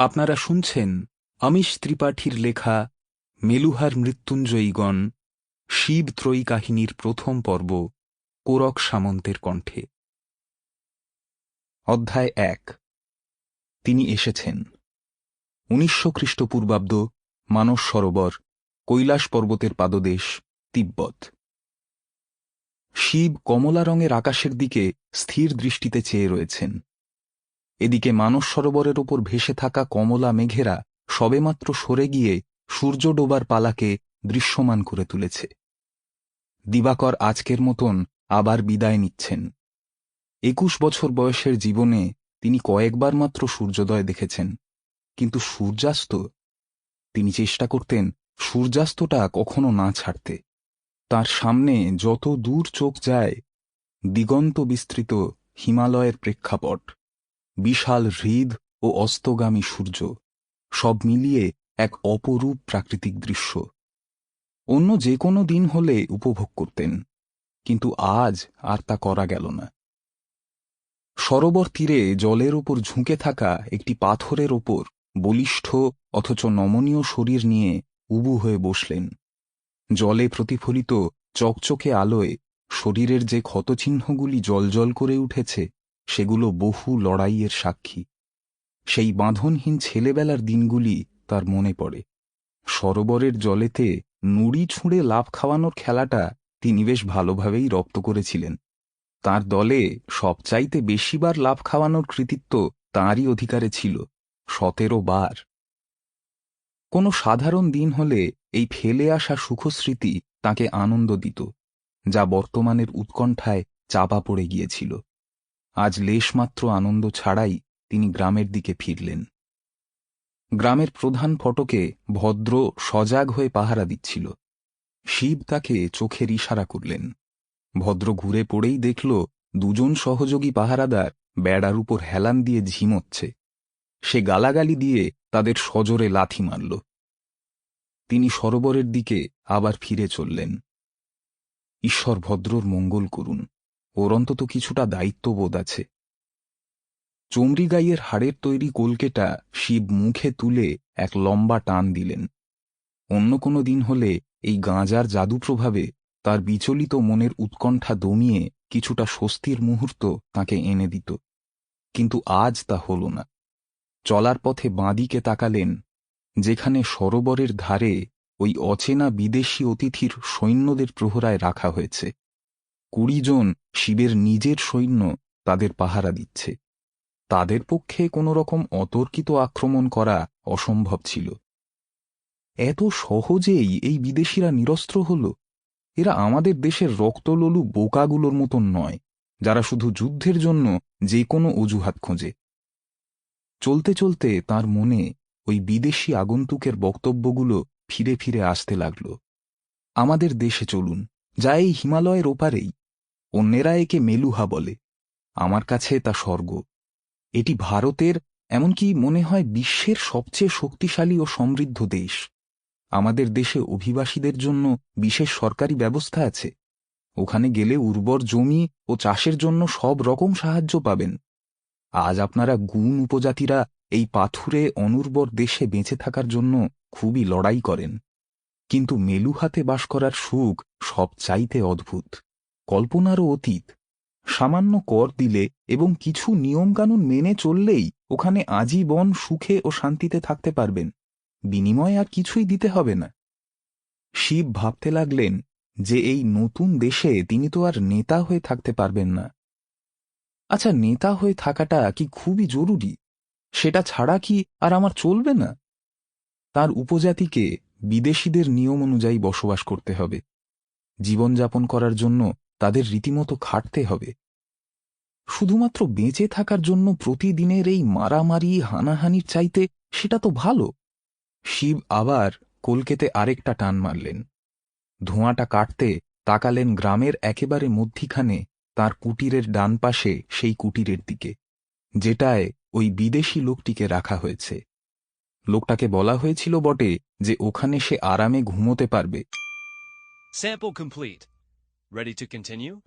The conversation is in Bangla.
আপনারা শুনছেন অমিশ ত্রিপাঠীর লেখা মেলুহার মৃত্যুঞ্জয়ীগণ, শিব ত্রয়ী কাহিনীর প্রথম পর্ব কোরক সামন্তের কণ্ঠে। অধ্যায় এক। তিনি এসেছেন। উনিশশো খ্রিস্টপূর্বাব্দ, মানস সরোবর, কৈলাস পর্বতের পাদদেশ, তিব্বত। শিব কমলা রঙের আকাশের দিকে স্থির দৃষ্টিতে চেয়ে রয়েছেন। এদিকে মানস সরোবরের ওপর ভেসে থাকা কমলা মেঘেরা সবেমাত্র সরে গিয়ে সূর্য ডোবার পালাকে দৃশ্যমান করে তুলেছে। দিবাকর আজকের মতন আবার বিদায় নিচ্ছেন। একুশ বছর বয়সের জীবনে তিনি কয়েকবার মাত্র সূর্যোদয় দেখেছেন, কিন্তু সূর্যাস্ত, তিনি চেষ্টা করতেন সূর্যাস্তটা কখনো না ছাড়তে। তার সামনে যত দূর চোখ যায়, দিগন্ত বিস্তৃত হিমালয়ের প্রেক্ষাপট। বিশাল হৃদ ও অস্তগামী সূর্য, সব মিলিয়ে এক অপরূপ প্রাকৃতিক দৃশ্য। অন্য যে কোনো দিন হলে উপভোগ করতেন, কিন্তু আজ আর তা করা গেল না। সরোবর তীরে জলের ওপর ঝুঁকে থাকা একটি পাথরের ওপর বলিষ্ঠ অথচ নমনীয় শরীর নিয়ে উবু হয়ে বসলেন। জলে প্রতিফলিত চকচকে আলোয় শরীরের যে ক্ষতচিহ্নগুলি জলজল করে উঠেছে সেগুলো বহু লড়াইয়ের সাক্ষী। সেই বাঁধনহীন ছেলেবেলার দিনগুলি তার মনে পড়ে। সরোবরের জলেতে নুড়ি ছুঁড়ে লাভ খাওয়ানোর খেলাটা তিনি বেশ ভালোভাবেই রপ্ত করেছিলেন। তার দলে সবচাইতে বেশিবার লাভ খাওয়ানোর কৃতিত্ব তাঁরই অধিকারে ছিল, সতেরো বার। কোনো সাধারণ দিন হলে এই ফেলে আসা সুখস্মৃতি তাকে আনন্দ দিত, যা বর্তমানের উৎকণ্ঠায় চাপা পড়ে গিয়েছিল। আজ লেশমাত্র আনন্দ ছাড়াই তিনি গ্রামের দিকে ফিরলেন। গ্রামের প্রধান ফটকে ভদ্র, সজাগ হয়ে পাহারা দিচ্ছিল। শিব তাকে চোখের ইশারা করলেন। ভদ্র ঘুরে পড়েই দেখল, দুজন সহযোগী পাহারাদার বেড়ার উপর হেলান দিয়ে ঝিমোচ্ছে। সে গালাগালি দিয়ে তাদের সজোরে লাথি মারল। তিনি সরোবরের দিকে আবার ফিরে চললেন। ঈশ্বর ভদ্রর মঙ্গল করুন। ওর অন্তত কিছুটা দায়িত্ববোধ আছে। চমড়ি গাইয়ের হাড়ের তৈরি কলকেটা শিব মুখে তুলে এক লম্বা টান দিলেন। অন্য কোনো দিন হলে এই গাঁজার জাদু প্রভাবে তার বিচলিত মনের উৎকণ্ঠা দমিয়ে কিছুটা স্বস্তির মুহূর্ত তাকে এনে দিত। কিন্তু আজ তা হল না। চলার পথে বাঁদিকে তাকালেন, যেখানে সরোবরের ধারে ওই অচেনা বিদেশি অতিথির সৈন্যদের প্রহরায় রাখা হয়েছে। কুড়ি জন শিবের নিজের সৈন্য তাদের পাহারা দিচ্ছে। তাদের পক্ষে কোনো রকম অতর্কিত আক্রমণ করা অসম্ভব ছিল। এত সহজেই এই বিদেশিরা নিরস্ত্র হল। এরা আমাদের দেশের রক্তললু বোকাগুলোর মতন নয়, যারা শুধু যুদ্ধের জন্য যে কোনো অজুহাত খোঁজে। চলতে চলতে তার মনে ওই বিদেশি আগন্তুকের বক্তব্যগুলো ফিরে ফিরে আসতে লাগল। আমাদের দেশে চলুন, যা এই হিমালয়ের ওপারেই। অন্যেরা একে মেলুহা বলে। আমার কাছে তা স্বর্গ। এটি ভারতের, এমনকি মনে হয় বিশ্বের সবচেয়ে শক্তিশালী ও সমৃদ্ধ দেশ। আমাদের দেশে অভিবাসীদের জন্য বিশেষ সরকারি ব্যবস্থা আছে। ওখানে গেলে উর্বর জমি ও চাষের জন্য সব রকম সাহায্য পাবেন। আজ আপনারা গুণ উপজাতিরা এই পাথুরে অনুর্বর দেশে বেঁচে থাকার জন্য খুবই লড়াই করেন। কিন্তু মেলুহাতে বাস করার সুখ সব চাইতে অদ্ভুত। কল্পনারও অতীত। সামান্য কর দিলে এবং কিছু নিয়মকানুন মেনে চললেই ওখানে আজীবন সুখে ও শান্তিতে থাকতে পারবেন। বিনিময়ে আর কিছুই দিতে হবে না। শিব ভাবতে লাগলেন যে এই নতুন দেশে তিনি তো আর নেতা হয়ে থাকতে পারবেন না। আচ্ছা নেতা হয়ে থাকাটা কি খুবই জরুরি? সেটা ছাড়া কি আর আমার চলবে না? তার উপজাতিকে বিদেশিদের নিয়ম অনুযায়ী বসবাস করতে হবে। জীবনযাপন করার জন্য তাদের রীতিমতো খাটতে হবে। শুধুমাত্র বেঁচে থাকার জন্য প্রতিদিনের এই মারামারি, হানাহানির চাইতে সেটা তো ভালো। শিব আবার কলকেতে আরেকটা টান মারলেন। ধোঁয়াটা কাটতে তাকালেন গ্রামের একেবারে মধ্যিখানে তার কুটিরের ডান পাশে সেই কুটিরের দিকে, যেটায় ওই বিদেশি লোকটিকে রাখা হয়েছে। লোকটাকে বলা হয়েছিল বটে যে ওখানে সে আরামে ঘুমোতে পারবে। Sample complete. Ready to continue?